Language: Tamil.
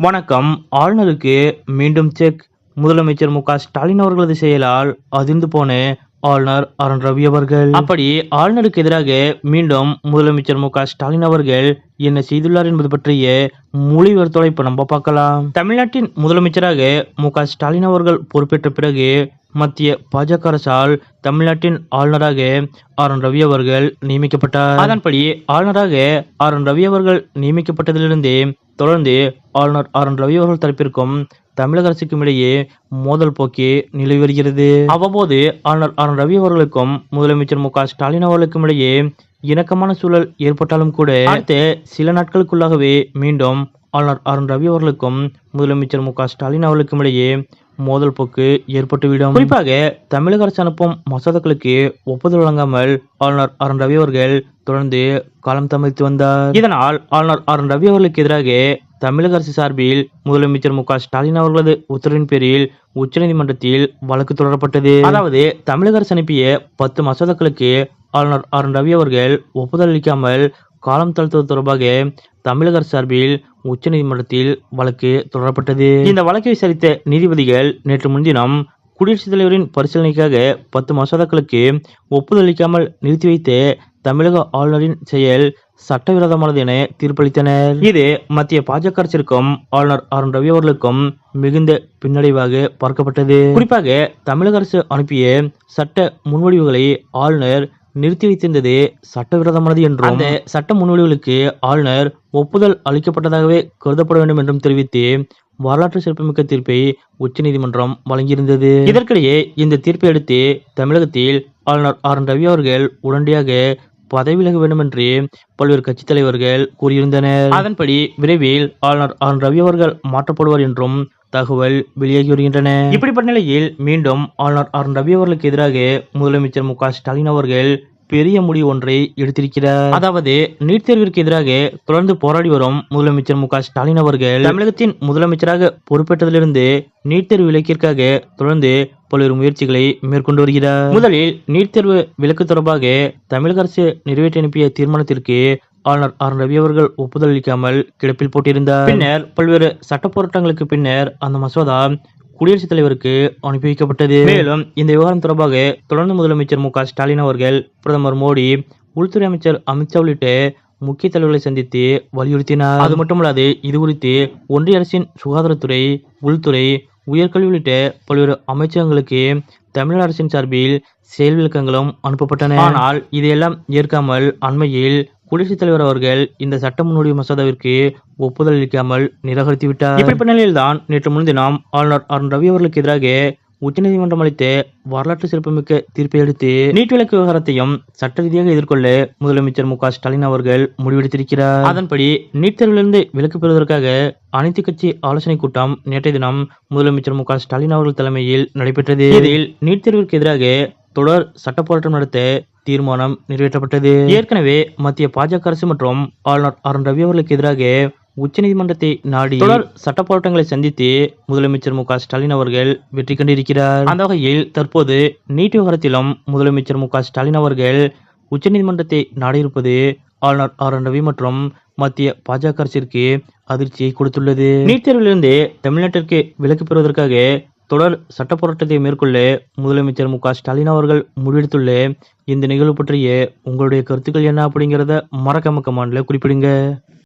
வணக்கம். ஆளுநருக்கு மீண்டும் செக். முதலமைச்சர் மு க ஸ்டாலின் அவர்களது செயலால் அதிர்ந்து போன ஆளுநர் அருண் ரவி அவர்கள். அப்படி ஆளுநருக்கு எதிராக மீண்டும் முதலமைச்சர் மு க ஸ்டாலின் அவர்கள் என்ன செய்துள்ளார் என்பது பற்றிய மொழிபெயர்த்தோட இப்ப நம்ம பார்க்கலாம். தமிழ்நாட்டின் முதலமைச்சராக மு க ஸ்டாலின் அவர்கள் பொறுப்பேற்ற பிறகு மத்திய பாஜக அரசால் தமிழ்நாட்டின் ஆளுநராக ஆர் என் ரவி அவர்கள் நியமிக்கப்பட்டார். அதன்படி ஆளுநராக ஆர் என் ரவி அவர்கள் நியமிக்கப்பட்டதிலிருந்தே தொடர்ந்து ஆளுநர் ஆர் என் ரவி அவர்கள் தரப்பிற்கும் தமிழக அரசுக்கும் இடையே மோதல் போக்கே நிலவி வருகிறது. அவ்வப்போது ஆளுநர் ஆர் என் ரவி அவர்களுக்கும் முதலமைச்சர் மு க ஸ்டாலின் அவர்களுக்கும் இடையே இணக்கமான சூழல் ஏற்பட்டாலும் கூட அடுத்த சில நாட்களுக்குள்ளாகவே மீண்டும் ஆளுநர் ஆர் என் ரவி அவர்களுக்கும் முதலமைச்சர் மு க ஸ்டாலின் அவர்களுக்கும் இடையே மோதல் போக்கு ஏற்பட்டுவிடும். குறிப்பாக தமிழக அரசு அனுப்பும் மசோதாக்களுக்கு ஒப்புதல் வழங்காமல் ஆளுநர் ஆர் என் ரவி அவர்கள் தொடர்ந்து காலம் தாமதித்து வந்தார். இதனால் ஆளுநர் ஆர் என் ரவி அவர்களுக்கு எதிராக தமிழக அரசு சார்பில் முதலமைச்சர் மு ஸ்டாலின் அவர்களது உத்தரவின் பேரில் உச்சநீதிமன்றத்தில் வழக்கு தொடரப்பட்டது. அதாவது தமிழக அரசு அனுப்பிய பத்து மசோதாக்களுக்கு ஆளுநர் ஆர் என் ரவி அவர்கள் ஒப்புதல் அளிக்காமல் காலம் தாழ்த்துவது தொடர்பாக தமிழக அரசு சார்பில் உச்சநீதிமன்றத்தில் வழக்கு தொடரப்பட்டது. இந்த வழக்கை விசாரித்த நீதிபதிகள் நேற்று முன்தினம் குடியரசுத் தலைவரின் பரிசீலனைக்காக பத்து மசோதாக்களுக்கு ஒப்புதல் அளிக்காமல் நிறுத்தி வைத்த தமிழக ஆளுநரின் செயல் சட்டவிரோதமானது என தீர்ப்பளித்தனர். இது மத்திய பாஜக அரசிற்கும் ஆளுநர் ஆர் என் ரவி அவர்களுக்கும் மிகுந்த பின்னடைவாக பார்க்கப்பட்டது. குறிப்பாக தமிழக அரசு அனுப்பிய சட்ட முன்வடிவுகளை ஆளுநர் நிறுத்தி வைத்திருந்தது சட்டவிரோதமானது என்றும் அந்த சட்ட முன்வடிவுகளுக்கு ஆளுநர் ஒப்புதல் அளிக்கப்பட்டதாகவே கருதப்பட வேண்டும் என்றும் தெரிவித்து வரலாற்று சிறப்புமிக்க தீர்ப்பை உச்சநீதிமன்றம் வழங்கியிருந்தது. இதற்கிடையே இந்த தீர்ப்பை அடுத்து தமிழகத்தில் ஆளுநர் ஆர். என். ரவி அவர்கள் உடனடியாக பதவி விலக வேண்டும் என்று பல்வேறு கட்சித் தலைவர்கள் கூறியிருந்தனர். அதன்படி விரைவில் ஆளுநர் ஆர். ரவி அவர்கள் மாற்றப்படுவார் என்றும் தகவல் வெளியாகி வருகின்றன இப்படிப்பட்ட நிலையில் மீண்டும் ஆளுநர் ஆர் ரவி அவர்களுக்கு எதிராக முதலமைச்சர் மு ஸ்டாலின் அவர்கள் பெரிய முடிவு ஒன்றை எடுத்திருக்கிறார். அதாவது நீட் தேர்விற்கு எதிராக தொடர்ந்து போராடி வரும் முதலமைச்சர் மு ஸ்டாலின் அவர்கள் தமிழகத்தின் முதலமைச்சராக பொறுப்பேற்றதிலிருந்து நீட் தேர்வு விலக்கிற்காக தொடர்ந்து பல்வேறு முயற்சிகளை மேற்கொண்டு வருகிறார். முதலில் நீட் தேர்வு விலக்கு தொடர்பாக தமிழக அரசு நிறைவேற்றி அனுப்பிய தீர்மானத்திற்கு ஆளுநர் ஆர். ரவி அவர்கள் ஒப்புதல் அளிக்காமல் கிடப்பில் போட்டிருந்தார் பின்னர் பல்வேறு சட்ட போராட்டங்களுக்கு பின்னர் அந்த மசோதா குடியரசுத் தலைவருக்கு அனுப்பி வைக்கப்பட்டது மேலும் இந்த விவகாரம் தொடர்பாக தொடர்ந்து முதலமைச்சர் மு. க. ஸ்டாலின் அவர்கள் பிரதமர் மோடி உள்துறை அமைச்சர் அமித்ஷா உள்ளிட்ட முக்கிய தலைவர்களை சந்தித்து வலியுறுத்தினார். அது மட்டுமல்லாது இது குறித்து ஒன்றிய அரசின் சுகாதாரத்துறை உள்துறை உயர்கல்வி உள்ளிட்ட பல்வேறு அமைச்சகங்களுக்கு தமிழக அரசின் சார்பில் செயல் விளக்கங்களும் அனுப்பப்பட்டன. ஆனால் இதையெல்லாம் ஏற்காமல் அண்மையில் குடியரசுத் தலைவர் அவர்கள் இந்த சட்ட முன்னோடி மசோதாவிற்கு ஒப்புதல் அளிக்காமல் நிராகரித்து விட்டார் இப்படிப்பட்ட நிலையில்தான் நேற்று முன்தினம் ஆளுநர் அருண் ரவி அவர்களுக்கு எதிராக உச்சநீதிமன்றம் அளித்த வரலாற்று சிறப்புமிக்க தீர்ப்பை அடுத்து நீட் விலக்கு விவகாரத்தையும் சட்ட ரீதியாக எதிர்கொள்ள முதலமைச்சர் மு ஸ்டாலின் அவர்கள் முடிவெடுத்திருக்கிறார். அதன்படி நீட் தேர்விலிருந்து விலக்கு பெறுவதற்காக அனைத்து கட்சி ஆலோசனை கூட்டம் நேற்றைய தினம் முதலமைச்சர் மு ஸ்டாலின் அவர்கள் தலைமையில் நடைபெற்றது. இதில் நீட் தேர்விற்கு எதிராக தொடர் சட்ட போராட்டம் நடத்த தீர்மானம் நிறைவேற்றப்பட்டது. ஏற்கனவே மத்திய பாஜக அரசு மற்றும் ஆளுநர் ஆர் என் ரவி அவர்களுக்கு எதிராக உச்சநீதிமன்றத்தை நாடி தொடர் சட்ட போராட்டங்களை சந்தித்து முதலமைச்சர் மு ஸ்டாலின் அவர்கள் வெற்றி கண்டிருக்கிறார். அந்த வகையில் தற்போது நீட் விவகாரத்திலும் முதலமைச்சர் மு ஸ்டாலின் அவர்கள் உச்சநீதிமன்றத்தை நாடியிருப்பது ஆளுநர் ஆர் என் ரவி மற்றும் மத்திய பாஜக அரசிற்கு அதிர்ச்சியை கொடுத்துள்ளது. நீட் தேர்விலிருந்து தமிழ்நாட்டிற்கு விலக்கு பெறுவதற்காக தொடர் சட்ட போராட்டத்தை மேற்கொள்ள முதலமைச்சர் மு ஸ்டாலின் அவர்கள் முடிவெடுத்துள்ள இந்த நிகழ்வு பற்றிய உங்களுடைய கருத்துக்கள் என்ன அப்படிங்கிறத மறக்காம கமாண்ட்ல குறிப்பிடுங்க.